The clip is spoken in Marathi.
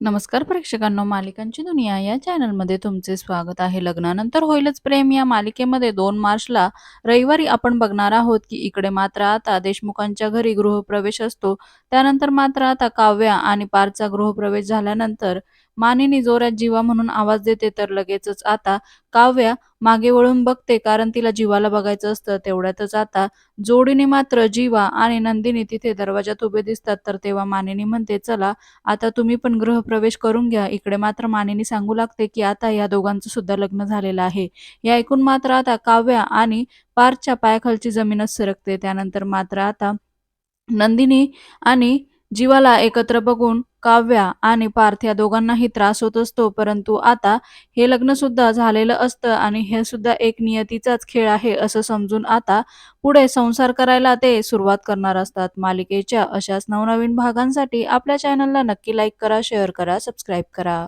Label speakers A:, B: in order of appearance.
A: नमस्कार प्रेक्षकांनो मालिकांची दुनिया या चॅनलमध्ये तुमचे स्वागत आहे. लग्नानंतर होईलच प्रेम. या मालिकेमध्ये दोन मार्चला रविवारी आपण बघणार आहोत की इकडे मात्र आता देशमुखांच्या घरी गृहप्रवेश असतो. त्यानंतर मात्र आता काव्या आणि पारचा गृहप्रवेश झाल्यानंतर मानेनी जोरात जीवा म्हणून आवाज देते तर लगेचच आता काव्या मागे वळून बघते कारण तिला जीवाला बघायचं असतं. तेवढ्यातच आता जोडीने मात्र जीवा आणि नंदिनी तिथे दरवाजात उभे दिसतात. तर तेव्हा मानिनी म्हणते चला आता तुम्ही पण गृहप्रवेश करून घ्या. इकडे मात्र मानेनी सांगू लागते की आता या दोघांचं सुद्धा लग्न झालेलं आहे. या ऐकून मात्र आता काव्या आणि पारच्या पायाखालची जमीनच सरकते. त्यानंतर मात्र आता नंदिनी आणि जीवाला एकत्र बघून काव्या आणि पार्थ या दोघांनाही त्रास होत असतो परंतु आता हे लग्न सुद्धा झालेलं असतं आणि हे सुद्धा एक नियतीचाच खेळ आहे असं समजून आता पुढे संसार करायला ते सुरुवात करणार असतात. मालिकेच्या अशाच नवनवीन भागांसाठी आपल्या चॅनलला नक्की लाईक करा शेअर करा सबस्क्राईब करा.